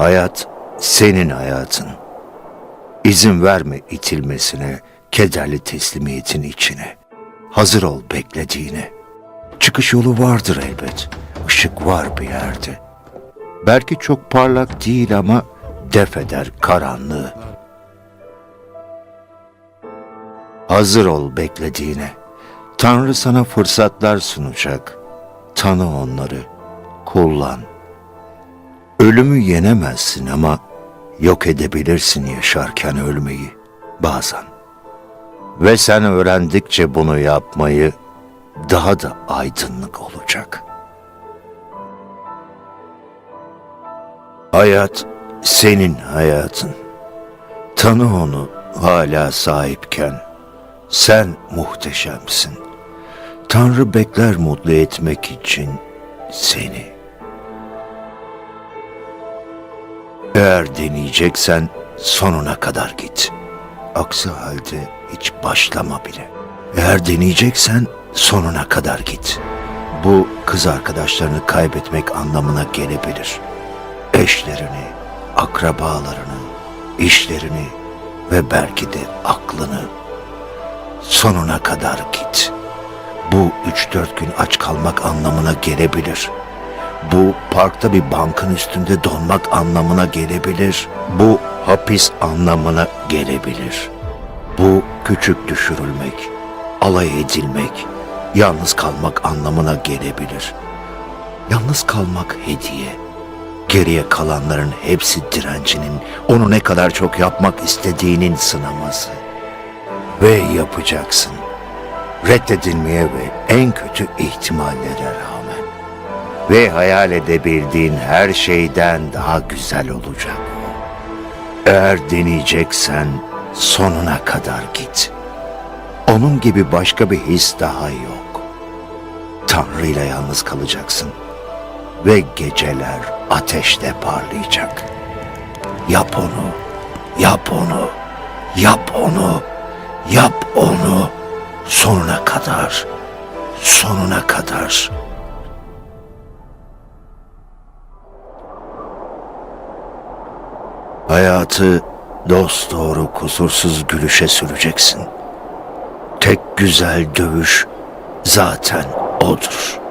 Hayat senin hayatın. İzin verme itilmesine, kederli teslimiyetin içine. Hazır ol beklediğine. Çıkış yolu vardır elbet. Işık var bir yerde. Belki çok parlak değil ama def eder karanlığı. Hazır ol beklediğine. Tanrı sana fırsatlar sunacak. Tanı onları. Kullan. Ölümü yenemezsin ama yok edebilirsin yaşarken ölmeyi bazen. Ve sen öğrendikçe bunu yapmayı daha da aydınlık olacak. Hayat senin hayatın. Tanı onu hala sahipken. Sen muhteşemsin. Tanrı bekler mutlu etmek için seni. Eğer deneyeceksen sonuna kadar git. Aksi halde hiç başlama bile. Eğer deneyeceksen sonuna kadar git. Bu kız arkadaşlarını kaybetmek anlamına gelebilir. Eşlerini, akrabalarını, işlerini ve belki de aklını. Sonuna kadar git. Bu üç dört gün aç kalmak anlamına gelebilir. Bu parkta bir bankın üstünde donmak anlamına gelebilir. Bu hapis anlamına gelebilir. Bu küçük düşürülmek, alay edilmek, yalnız kalmak anlamına gelebilir. Yalnız kalmak hediye. Geriye kalanların hepsi direncinin, onu ne kadar çok yapmak istediğinin sınaması. Ve yapacaksın. Reddedilmeye ve en kötü ihtimallere rağmen ve hayal edebildiğin her şeyden daha güzel olacak. Eğer deneyeceksen sonuna kadar git. Onun gibi başka bir his daha yok. Tanrı ile yalnız kalacaksın ve geceler ateşte parlayacak. Yap onu, yap onu, yap onu, yap onu sonuna kadar, sonuna kadar.'' Hayatı dost doğru kusursuz gülüşe süreceksin. Tek güzel dövüş zaten odur.''